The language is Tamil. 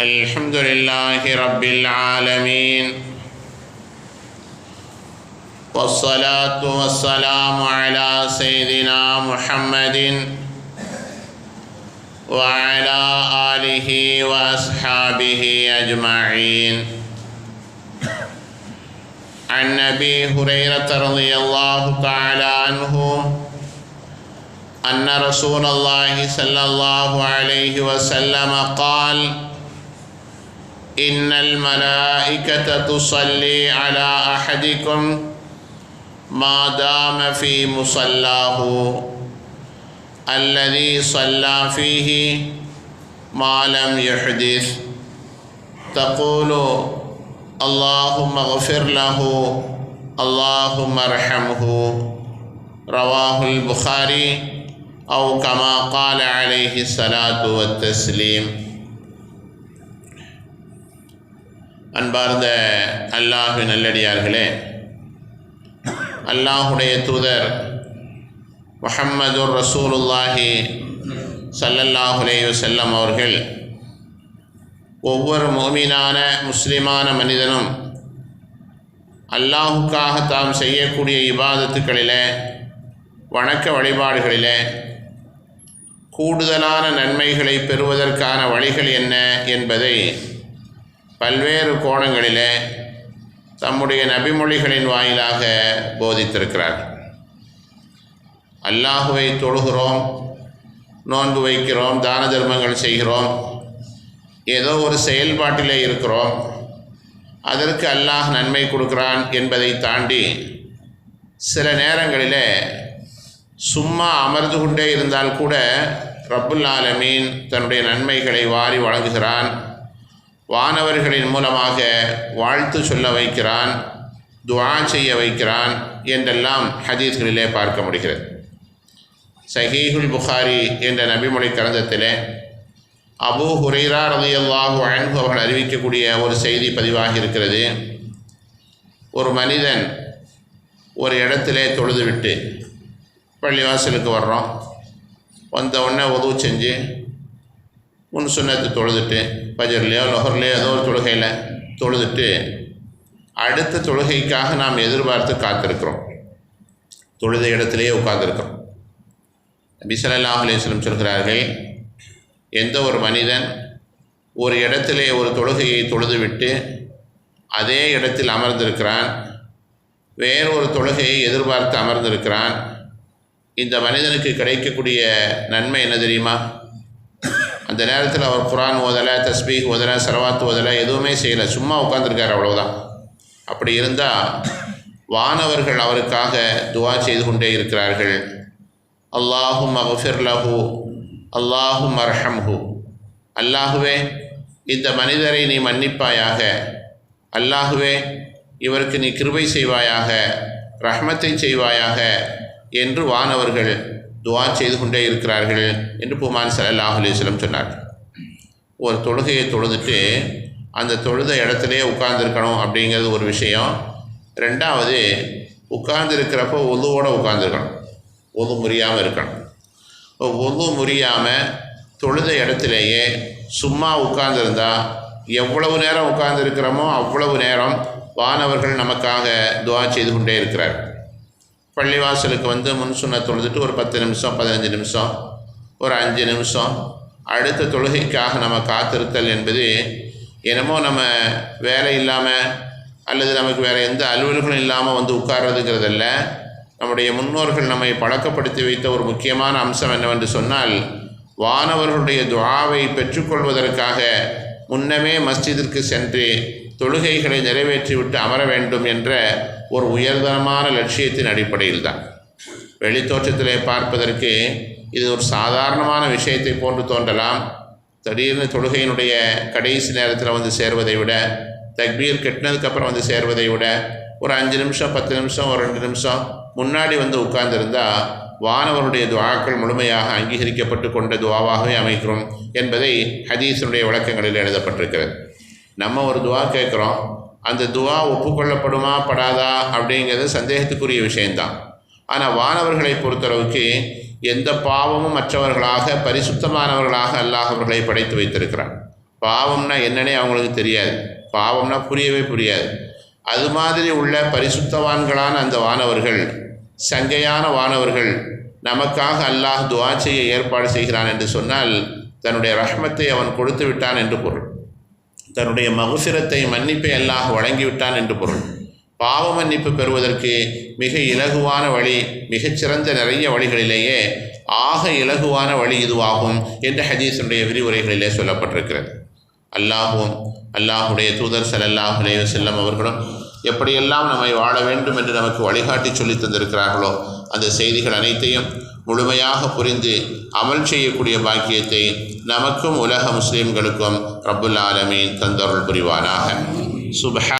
الحمد لله رب العالمين والصلاة والسلام على سيدنا محمد وعلى آله وأصحابه أجمعين. عن أبي هريرة رضي الله تعالى عنه أن رسول الله صلى الله عليه وسلم قال إن الملائكة تصلي على أحدكم ما دام في مصلاه. الذي صلى فيه ما لم يحدث. تقول اللهم اغفر له، اللهم ارحمه. رواه البخاري أو كما قال عليه الصلاة والتسليم. அன்பார்ந்த அல்லாஹு நல்லடியார்களே அல்லாஹுடைய தூதர் முஹம்மதுர் ரசூலுல்லாஹி சல்லல்லாஹுலேயு செல்லம் அவர்கள் ஒவ்வொரு மோமீனான முஸ்லிமான மனிதனும் அல்லாஹுக்காக தாம் செய்யக்கூடிய இபாதத்துக்களிலே வணக்க வழிபாடுகளிலே கூடுதலான நன்மைகளை பெறுவதற்கான வழிகள் என்ன என்பதை பல்வேறு கோணங்களிலே தம்முடைய நபிமொழிகளின் வாயிலாக போதித்திருக்கிறார் அல்லாஹுவை தொழுகிறோம் நோன்பு வைக்கிறோம் தான தர்மங்கள் செய்கிறோம் ஏதோ ஒரு செயல்பாட்டிலே இருக்கிறோம் அதற்கு அல்லாஹ் நன்மை கொடுக்கிறான் என்பதை தாண்டி சில நேரங்களில் சும்மா அமர்ந்து கொண்டே இருந்தால் கூட ரப்புல் ஆலமீன் தன்னுடைய நன்மைகளை வாரி வழங்குகிறான். வானவர்களின் மூலமாக வாழ்த்து சொல்ல வைக்கிறான் துவா செய்ய வைக்கிறான் என்றெல்லாம் ஹதீஸ்களிலே பார்க்க முடிகிறது. சஹீஹுல் புகாரி என்ற நபிமொழி கரந்தத்திலே அபு ஹுரைரா ரதியல்லாஹு அன்பு அவர்கள் அறிவிக்கக்கூடிய ஒரு செய்தி பதிவாகி இருக்கிறது. ஒரு மனிதன் ஒரு இடத்திலே தொழுதுவிட்டு பள்ளிவாசலுக்கு வர்றோம். வந்த உடனே உதவு செஞ்சு முன் சுண்ணத்து தொழுதுட்டு பஜர்லையோ லொஹர்லையோ ஏதோ ஒரு தொழுகையில் தொழுதுட்டு அடுத்த தொழுகைக்காக நாம் எதிர்பார்த்து காத்திருக்கிறோம். தொழுத இடத்திலேயே உட்கார்ந்துருக்கிறோம். நபிசல்லாஹ் அலிஸ்லம் சொல்கிறார்கள் எந்த ஒரு மனிதன் ஒரு இடத்திலே ஒரு தொழுகையை தொழுதுவிட்டு அதே இடத்தில் அமர்ந்திருக்கிறான் வேறொரு தொழுகையை எதிர்பார்த்து அமர்ந்திருக்கிறான் இந்த மனிதனுக்கு கிடைக்கக்கூடிய நன்மை என்ன தெரியுமா? அந்த நேரத்தில் அவர் குரான் ஓதலை தஸ்பீக் ஓதலை சரவாத் ஓதலை எதுவுமே செய்யலை. சும்மா உட்காந்துருக்கார் அவ்வளோதான் அப்படி இருந்தால் வானவர்கள் அவருக்காக துவா செய்து கொண்டே இருக்கிறார்கள். அல்லாஹும் அஃபிர் லஹு அல்லாஹும் அர்ஹம்ஹு. அல்லாஹுவே இந்த மனிதரை நீ மன்னிப்பாயாக. அல்லாஹுவே இவருக்கு நீ கிருபை செய்வாயாக ரஹ்மத்தை செய்வாயாக என்று வானவர்கள் துவா செய்து கொண்டே இருக்கிறார்கள் என்று புமான் சல்லாஹ் அலிஸ்லம் சொன்னார். ஒரு தொழுகையை தொழுதுட்டு அந்த தொழுத இடத்துலையே உட்கார்ந்துருக்கணும் அப்படிங்கிறது ஒரு விஷயம். ரெண்டாவது உட்கார்ந்துருக்கிறப்போ ஒதுவோடு உட்காந்துருக்கணும் ஒது முறியாமல் இருக்கணும். ஒது முறியாமல் தொழுத இடத்துலையே சும்மா உட்கார்ந்துருந்தா எவ்வளவு நேரம் உட்கார்ந்துருக்கிறோமோ அவ்வளவு நேரம் வானவர்கள் நமக்காக துவா செய்து கொண்டே இருக்கிறார் பள்ளிவாசலுக்கு வந்து முன் சொன்ன தொழுதுட்டு ஒரு பத்து நிமிஷம் பதினஞ்சு நிமிஷம் ஒரு அஞ்சு நிமிஷம். அடுத்த தொழுகைக்காக நம்ம காத்திருத்தல் என்பது என்னமோ நம்ம வேலை இல்லாமல் அல்லது நமக்கு வேறு எந்த அலுவல்களும் இல்லாமல் வந்து உட்கார்றதுங்கிறதல்ல. நம்முடைய முன்னோர்கள் நம்மை பழக்கப்படுத்தி வைத்த ஒரு முக்கியமான அம்சம் என்னவென்று சொன்னால் வானவர்களுடைய துவாவை பெற்றுக்கொள்வதற்காக முன்னமே மஸ்ஜிதிற்கு சென்று தொழுகைகளை நிறைவேற்றிவிட்டு அமர வேண்டும் என்ற ஒரு உயர்தரமான லட்சியத்தின் அடிப்படையில் தான் வெளித்தோற்றத்திலே பார்ப்பதற்கு இது ஒரு சாதாரணமான விஷயத்தை போன்று தோன்றலாம். திடீர்னு தொழுகையினுடைய கடைசி நேரத்தில் வந்து சேர்வதை விட தக்பீர் கெட்டினதுக்கப்புறம் வந்து சேர்வதை விட ஒரு அஞ்சு நிமிஷம் பத்து நிமிஷம் ஒரு ரெண்டு நிமிஷம் முன்னாடி வந்து உட்கார்ந்திருந்தால் வானவருடைய துவாக்கள் முழுமையாக அங்கீகரிக்கப்பட்டு கொண்ட துவாவாகவே அமைக்கிறோம் என்பதை ஹதீஸனுடைய விளக்கங்களில் எழுதப்பட்டிருக்கிறது. நம்ம ஒரு துவா கேட்குறோம் அந்த துவா ஒப்புக்கொள்ளப்படுமா படாதா? அப்படிங்கிறது சந்தேகத்துக்குரிய விஷயந்தான் ஆனால் வானவர்களை பொறுத்தளவுக்கு எந்த பாவமும் மற்றவர்களாக பரிசுத்தமானவர்களாக அல்லாஹ் அவர்களை படைத்து வைத்திருக்கிறான். பாவம்னா என்னன்னே அவங்களுக்கு தெரியாது. பாவம்னா புரியவே புரியாது. அது மாதிரி உள்ள பரிசுத்தவான்களான அந்த வானவர்கள் சங்கையான வானவர்கள் நமக்காக அல்லாஹ் துவா செய்ய ஏற்பாடு செய்கிறான் என்று சொன்னால் தன்னுடைய ரஹ்மத்தை அவன் கொடுத்து விட்டான் என்று பொருள். தன்னுடைய மகுசிரத்தை மன்னிப்பை அல்லாஹ் வழங்கிவிட்டான் என்று பொருள். பாவ மன்னிப்பு பெறுவதற்கு மிக இலகுவான வழி மிகச்சிறந்த நிறைய வழிகளிலேயே ஆக இலகுவான வழி இதுவாகும் என்று ஹதீஸுடைய விரிவுரைகளிலே சொல்லப்பட்டிருக்கிறது. அல்லாஹும் அல்லாஹுடைய தூதர் ஸல்லல்லாஹு அலைஹி செல்லம் அவர்களும் எப்படியெல்லாம் நம்மை வாழ வேண்டும் என்று நமக்கு வழிகாட்டி சொல்லி தந்திருக்கிறார்களோ அந்த செய்திகள் அனைத்தையும் முழுமையாக புரிந்து அமல் செய்யக்கூடிய பாக்கியத்தை நமக்கும் உலக முஸ்லீம்களுக்கும் ரபுல் ஆலமீன் தந்தருள் புரிவானாக. சுபஹா